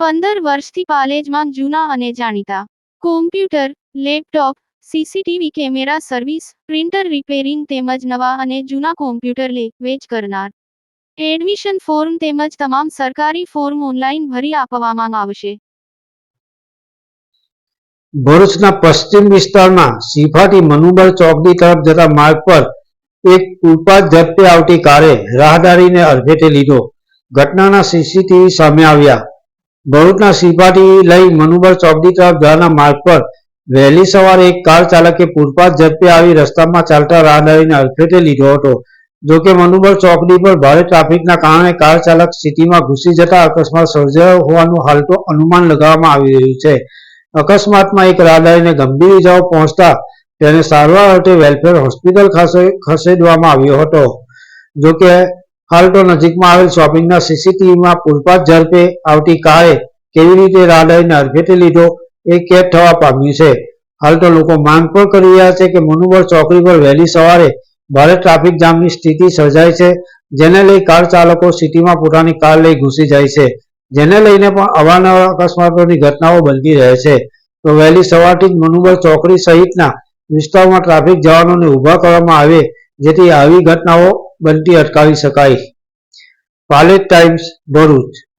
પંદર વર્ષથી પાલેજમાં જૂના અને જાણીતા. Computer laptop CCTV camera service printer repairing તેમજ નવા અને જૂના કોમ્પ્યુટર લે, વેચ કરનાર. એડમિશન ફોર્મ તેમજ તમામ સરકારી ફોર્મ ઓનલાઈન ભરી આપવામાં આવશે. ભરૂચના પશ્ચિમ વિસ્તારમાં સીફાટી મનુબળ ચોકડી તરફ જતા માર્ગ પર એક ફૂટપાથ ઝડપે આવતી કારે રાહદારીને અડફેટે લીધો. ઘટનાના સીસીટીવી સામે આવ્યા. ભરૂચના સીપાટી લઈ મનુબળ ચોકડી તરફ જવાના માર્ગ પર વહેલી સવારે એક કાર ચાલકે ફૂટપાથ ઝડપે આવી રસ્તામાં ચાલતા રાહદારીને અડફેટે લીધો હતો. જોકે મનુબળ ચોકડી પર ભારે ટ્રાફિકના કારણે કાર ચાલક સિટીમાં ઘૂસી જતા અકસ્માત સર્જાયો હોવાનું હાલ તો અનુમાન લગાવવામાં આવી રહ્યું છે. અકસ્માતમાં એક રાહદારીને ગંભીર ઇજાઓ પહોંચતા તેને સારવાર અર્થે વેલફેર હોસ્પિટલ ખસેડવામાં આવ્યો હતો. જોકે હાલ તો નજીકમાં આવેલ શોપિંગના સીસીટીવીમાં પૂછપાછ ઝડપે આવતી કારે કેવી રીતે રાડાઈને અડફેટે લીધો એ કેદ થવા પામ્યું છે. હાલ તો લોકો માંગ પણ કરી રહ્યા છે કે મનુબળ ચોકડી પર વહેલી સવારે ભારે ટ્રાફિક જામની સ્થિતિ સર્જાય છે, જેને લઈ કાર ચાલકો સિટીમાં પોતાની કાર લઈ ઘૂસી જાય છે, જેને લઈને પણ અવારનવાર અકસ્માતોની ઘટનાઓ બનતી રહે છે. તો વહેલી સવારથી જ મનુબળ ચોકડી સહિતના વિસ્તારોમાં ટ્રાફિક જવાનોને ઊભા કરવામાં આવે, જેથી આવી ઘટનાઓ બનતી અટકાવી શકાય. પાલેટ ટાઈમ્સ ભરૂચ.